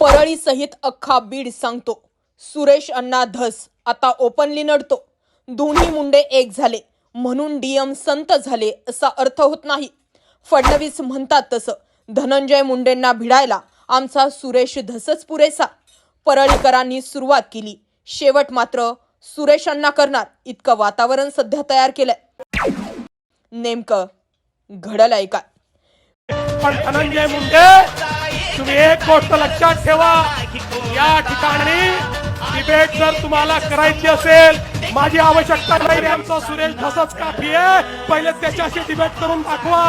परळी सहित अख्खा बीड सांगतो. सुरेश अण्णा धस आता ओपनली नडतो. दोन्ही मुंडे एक झाले. म्हणून डीएम संत झाले असा अर्थ होत नाही. फडणवीस म्हणतात तसं. धनंजय मुंडेंना भिडायला आमचा सुरेश धसच पुरेसा. परळीकरांनी सुरुवात केली. शेवट मात्र सुरेश अण्णा करणार. इतकं वातावरण सध्या तयार केलंय. नेमकं घडलंय काय? पण धनंजय मुंडे तुम्ही एक गोष्ट लक्षात ठेवा. या ठिकाणी डिबेट जर तुम्हाला करायची असेल माझी आवश्यकता नाही आमचा सुरेश धसच काफी आहे पहिले त्याच्याशी डिबेट करून दाखवा.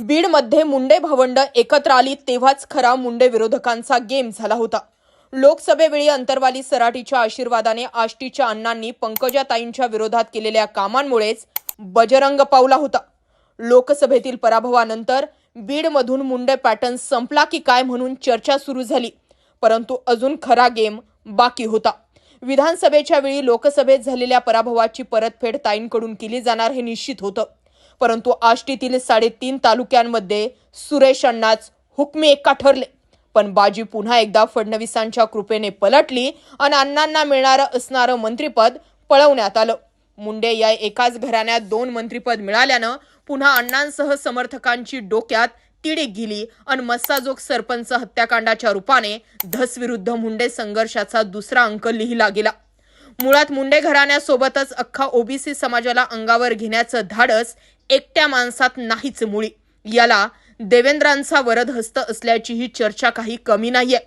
बीडमध्ये मुंडे भावंड एकत्र आली तेव्हाच खरा मुंडे विरोधकांचा गेम झाला होता. लोकसभेवेळी अंतरवाली सराटीच्या आशीर्वादाने आष्टीच्या अण्णांनी पंकजाताईंच्या विरोधात केलेल्या कामांमुळेच बजरंग पावला होता. लोकसभेतील पराभवानंतर बीडमधून मुंडे पॅटर्न संपला की काय म्हणून चर्चा सुरू झाली. परंतु अजून खरा गेम बाकी होता. विधानसभेच्या वेळी लोकसभेत झालेल्या पराभवाची परतफेड ताईंकडून केली जाणार हे निश्चित होतं. परंतु आष्टीतील साडेतीन तालुक्यांमध्ये सुरेश अण्णाच हुकमी एक्का ठरले. पण बाजी पुन्हा एकदा फडणवीसांच्या कृपेने पलटली आणि अण्णांना मिळणारं असणारं मंत्रिपद पळवण्यात आलं. मुंडे या एकाच घराण्यात दोन मंत्रिपद मिळाल्यानं पुन्हा अण्णांसह समर्थकांची डोक्यात तिडीक गेली आणि मस्साजोग सरपंच हत्याकांडाच्या रूपाने धस विरुद्ध मुंडे संघर्षाचा दुसरा अंक लिहिला गेला. मुळात मुंडे घराण्यासोबतच अख्खा ओबीसी समाजाला अंगावर घेण्याचं धाडस एकट्या माणसात नाहीच मुळी. याला देवेंद्रांचा वरदहस्त असल्याचीही चर्चा काही कमी नाहीये.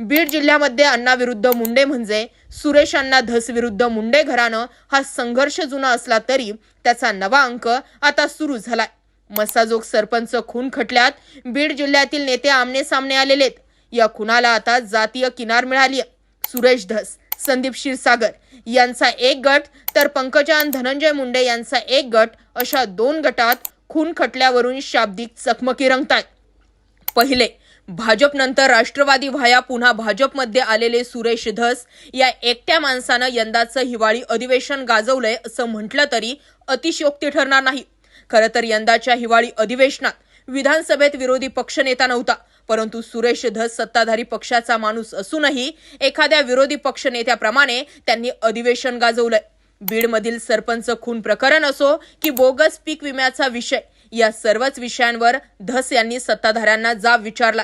बीड जिल्ह्यामध्ये अण्णाविरुद्ध मुंडे म्हणजे सुरेश अण्णा धस विरुद्ध मुंडे घराणं हा संघर्ष जुना असला तरी त्याचा नवा अंक आता सुरू झालाय. मसाजोग सरपंच खून खटल्यात. बीड जिल्ह्यातील नेते आमने सामने आलेलेत. या खुनाला आता जातीय किनार मिळाली सुरेश धस संदीप क्षीरसागर यांचा एक गट तर पंकजान धनंजय मुंडे यांचा एक गट अशा दोन गटात खून खटल्यावरून शाब्दिक चकमकी रंगताय पहिले भाजपनंतर राष्ट्रवादी व्हाया पुन्हा भाजपमध्ये आलेले सुरेश धस या एकट्या माणसानं यंदाचं हिवाळी अधिवेशन गाजवलंय असं म्हटलं तरी अतिशयोक्ती ठरणार नाही. खरं तर यंदाच्या हिवाळी अधिवेशनात विधानसभेत विरोधी पक्षनेता नव्हता परंतु सुरेश धस सत्ताधारी पक्षाचा माणूस असूनही एखाद्या विरोधी पक्षनेत्याप्रमाणे त्यांनी अधिवेशन गाजवलंय. बीडमधील सरपंच खून प्रकरण असो की बोगस पीक विम्याचा विषय या सर्वच विषयांवर धस यांनी सत्ताधाऱ्यांना जाब विचारला.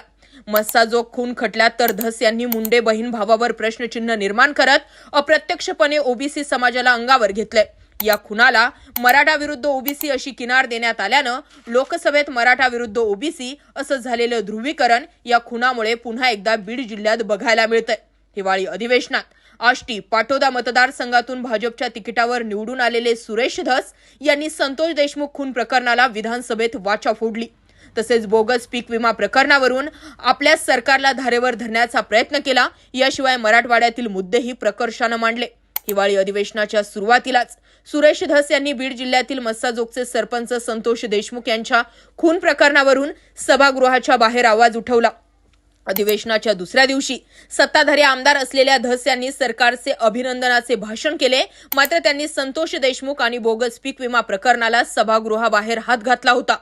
मस्सा जो खून खटला तर धस यांनी मुंडे बहीण भावावर प्रश्नचिन्ह निर्माण करत अप्रत्यक्षपणे ओबीसी समाजाला अंगावर घेतलंय. या खुनाला मराठा विरुद्ध ओबीसी अशी किनार देण्यात आल्यानं लोकसभेत मराठा विरुद्ध ओबीसी असं झालेलं ध्रुवीकरण या खुनामुळे पुन्हा एकदा बीड जिल्ह्यात बघायला मिळतंय. हिवाळी अधिवेशनात आष्टी पाटोदा मतदारसंघातून भाजपच्या तिकिटावर निवडून आलेले सुरेश धस यांनी संतोष देशमुख खून प्रकरणाला विधानसभेत वाचा फोडली. तसेच बोगस पीक विमा प्रकरणावरून आपल्या सरकारला धारेवर धरण्याचा प्रयत्न केला. याशिवाय मराठवाड्यातील मुद्देही प्रकर्षानं मांडले. हिवाळी अधिवेशनाच्या सुरुवातीलाच सुरेश धस यांनी बीड जिल्ह्यातील मस्साजोगचे सरपंच संतोष देशमुख यांच्या खून प्रकरणावरून सभागृहाच्या बाहेर आवाज उठवला. अधिवेशनाच्या दुसऱ्या दिवशी सत्ताधारी आमदार असलेल्या धस यांनी सरकारचे अभिनंदनाचे भाषण केले. मात्र त्यांनी संतोष देशमुख आणि बोगस पीक विमा प्रकरणाला सभागृहाबाहेर हात घातला होता.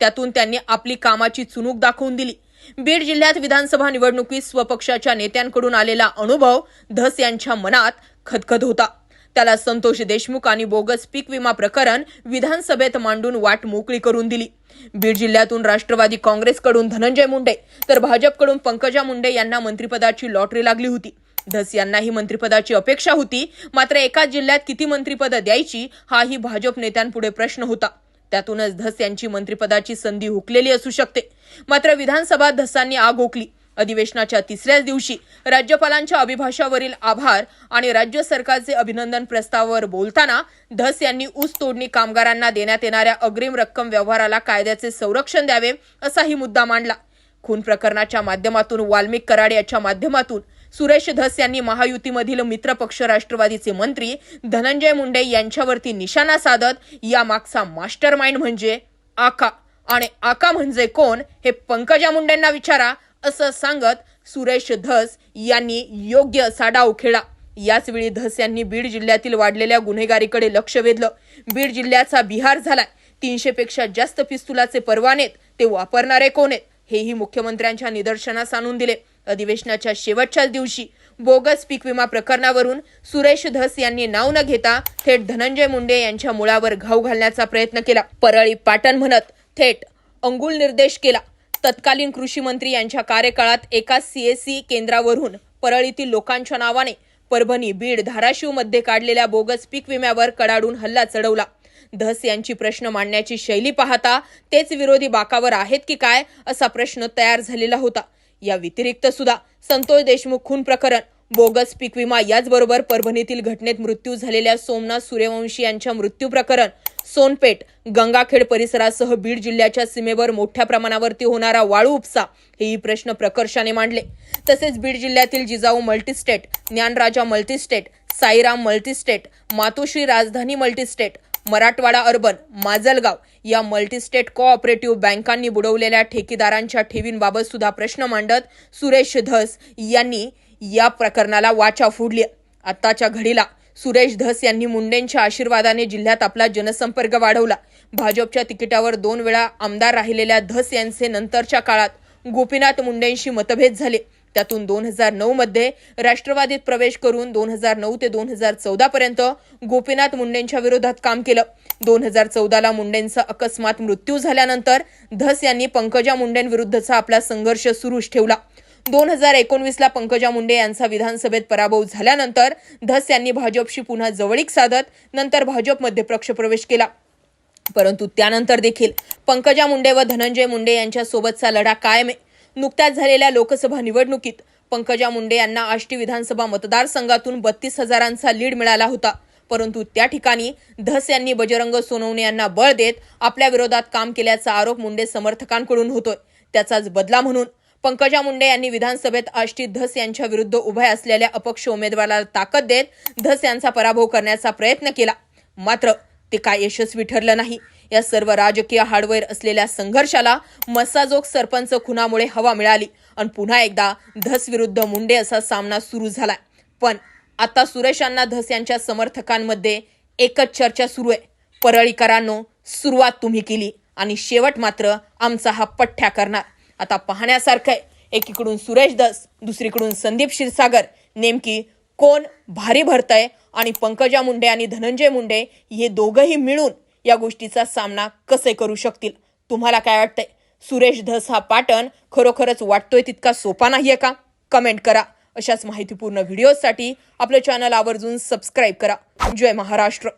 त्यातून त्यांनी आपली कामाची चुणूक दाखवून दिली. बीड जिल्ह्यात विधानसभा निवडणुकीत स्वपक्षाच्या नेत्यांकडून आलेला अनुभव धस यांच्या मनात खदखद होता. त्याला संतोष देशमुख आणि बोगस पीक विमा प्रकरण विधानसभेत मांडून वाट मोकळी करून दिली. बीड जिल्ह्यातून राष्ट्रवादी काँग्रेसकडून धनंजय मुंडे तर भाजपकडून पंकजा मुंडे यांना मंत्रिपदाची लॉटरी लागली होती. धस यांनाही मंत्रिपदाची अपेक्षा होती मात्र एकाच जिल्ह्यात किती मंत्रिपदं द्यायची हाही भाजप नेत्यांपुढे प्रश्न होता. त्यातूनच धस यांची मंत्रिपदाची संधी हुकलेली असू शकते. मात्र विधानसभा धसांनी आग ओकली अधिवेशनाच्या तिसऱ्याच दिवशी राज्यपालांच्या अभिभाषावरील आभार आणि राज्य सरकारचे अभिनंदन प्रस्तावावर बोलताना धस यांनी ऊस तोडणी कामगारांना देण्यात येणाऱ्या अग्रिम रक्कम व्यवहाराला कायद्याचे संरक्षण द्यावे असाही मुद्दा मांडला. खून प्रकरणाच्या माध्यमातून वाल्मिक कराड याच्या माध्यमातून सुरेश धस यांनी महायुतीमधील मित्रपक्ष राष्ट्रवादीचे मंत्री धनंजय मुंडे यांच्यावरती निशाणा साधत यामागचा मास्टर माइंड म्हणजे आका. आणि आका म्हणजे कोण हे पंकजा मुंडेंना विचारा असं सांगत सुरेश धस यांनी योग्य असा डाव याचवेळी धस यांनी बीड जिल्ह्यातील वाढलेल्या गुन्हेगारीकडे लक्ष वेधलं. बीड जिल्ह्याचा बिहार झालाय. तीनशे पेक्षा जास्त पिस्तुलाचे परवानेत ते वापरणारे कोण आहेत? हेही मुख्यमंत्र्यांच्या निदर्शनास आणून दिले. अधिवेशनाच्या शेवटच्याच दिवशी बोगस पीक विमा प्रकरणावरून सुरेश धस यांनी नाव न घेता थेट धनंजय मुंडे यांच्या मुळावर घाव घालण्याचा प्रयत्न केला. परळी पाटण म्हणत थेट अंगुल निर्देश केला. तत्कालीन कृषी मंत्री यांच्या कार्यकाळात एका सीएससी केंद्रावरून परळीतील लोकांच्या नावाने परभणी बीड धाराशिवमध्ये काढलेल्या बोगस पीक विम्यावर कडाडून हल्ला चढवला. धस यांची प्रश्न मांडण्याची शैली पाहता तेच विरोधी बाकावर आहेत की काय असा प्रश्न तयार झालेला होता. या व्यतिरिक्त सुद्धा संतोष देशमुख खून प्रकरण बोगस पीक विमा याचबरोबर परभणीतील घटनेत मृत्यू झालेल्या सोमनाथ सूर्यवंशी यांच्या मृत्यू प्रकरण सोनपेठ गंगाखेड परिसरासह बीड जिल्ह्याच्या सीमेवर मोठ्या प्रमाणावरती होणारा वाळू उपसा हेही प्रश्न प्रकर्षाने मांडले. तसेच बीड जिल्ह्यातील Jijau multistate Dnyanraja multistate Sairam multistate Matoshri Rajdhani multistate Marathwada urban Majalgaon या मल्टीस्टेट कोऑपरेटिव्ह बँकांनी बुडवलेल्या ठेकेदारांच्या ठेवींबाबत सुद्धा प्रश्न मांडत सुरेश धस यांनी या प्रकरणाला वाचा फोडली. आत्ताच्या घडीला सुरेश धस यांनी मुंडेंच्या आशीर्वादाने जिल्ह्यात आपला जनसंपर्क वाढवला. भाजपच्या तिकिटावर दोन वेळा आमदार राहिलेल्या धस यांचे नंतरच्या काळात गोपीनाथ मुंडेंशी मतभेद झाले. त्यातून दोन हजार नऊ मध्ये राष्ट्रवादीत प्रवेश करून दोन हजार नऊ ते दोन हजार चौदा पर्यंत गोपीनाथ मुंडेंच्या विरोधात काम केलं. दोन हजार चौदाला मुंडेंचा अकस्मात मृत्यू झाल्यानंतर धस यांनी पंकजा मुंडेंविरुद्धचा आपला संघर्ष सुरूच ठेवला. दोन हजार एकोणवीसला पंकजा मुंडे यांचा विधानसभेत पराभव झाल्यानंतर धस यांनी भाजपशी पुन्हा जवळीक साधत नंतर भाजपमध्ये पक्षप्रवेश केला. परंतु त्यानंतर देखील पंकजा मुंडे व धनंजय मुंडे यांच्यासोबतचा लढा कायम आहे. नुकत्याच झालेल्या लोकसभा निवडणुकीत पंकजा मुंडे यांना आष्टी विधानसभा मतदारसंघातून बत्तीस हजारांचा लीड मिळाला होता. परंतु त्या ठिकाणी धस यांनी बजरंग सोनवणे यांना बळ देत आपल्या विरोधात काम केल्याचा आरोप मुंडे समर्थकांकडून होतोय. त्याचाच बदला म्हणून पंकजा मुंडे यांनी विधानसभेत आष्टी धस यांच्या विरुद्ध उभ्या असलेल्या अपक्ष उमेदवाराला ताकद देत धस यांचा पराभव करण्याचा प्रयत्न केला. मात्र ते काय यशस्वी ठरलं नाही. या सर्व राजकीय हार्डवेअर असलेल्या संघर्षाला मसाजोग सरपंच खुनामुळे हवा मिळाली. आणि पुन्हा एकदा धस विरुद्ध मुंडे असा सामना सुरू झालाय. पण आता सुरेशांना धस यांच्या समर्थकांमध्ये एकच चर्चा सुरू आहे. परळीकरांनो सुरुवात तुम्ही केली आणि शेवट मात्र आमचा हा पठ्ठ्या करणार. आता पाहण्यासारखं आहे. एकीकडून सुरेश धस दुसरीकडून संदीप क्षीरसागर. नेमकी कोण भारी भरतंय आणि पंकजा मुंडे आणि धनंजय मुंडे हे दोघंही मिळून या गोष्टीचा सामना कसे करू शकतील? तुम्हाला काय वाटतंय? सुरेश धस हा पाटण खरोखरच वाटतोय तितका सोपा नाहीये का? कमेंट करा. अशाच माहितीपूर्ण व्हिडिओसाठी आपलं चॅनल आवर्जून सबस्क्राईब करा. जय महाराष्ट्र.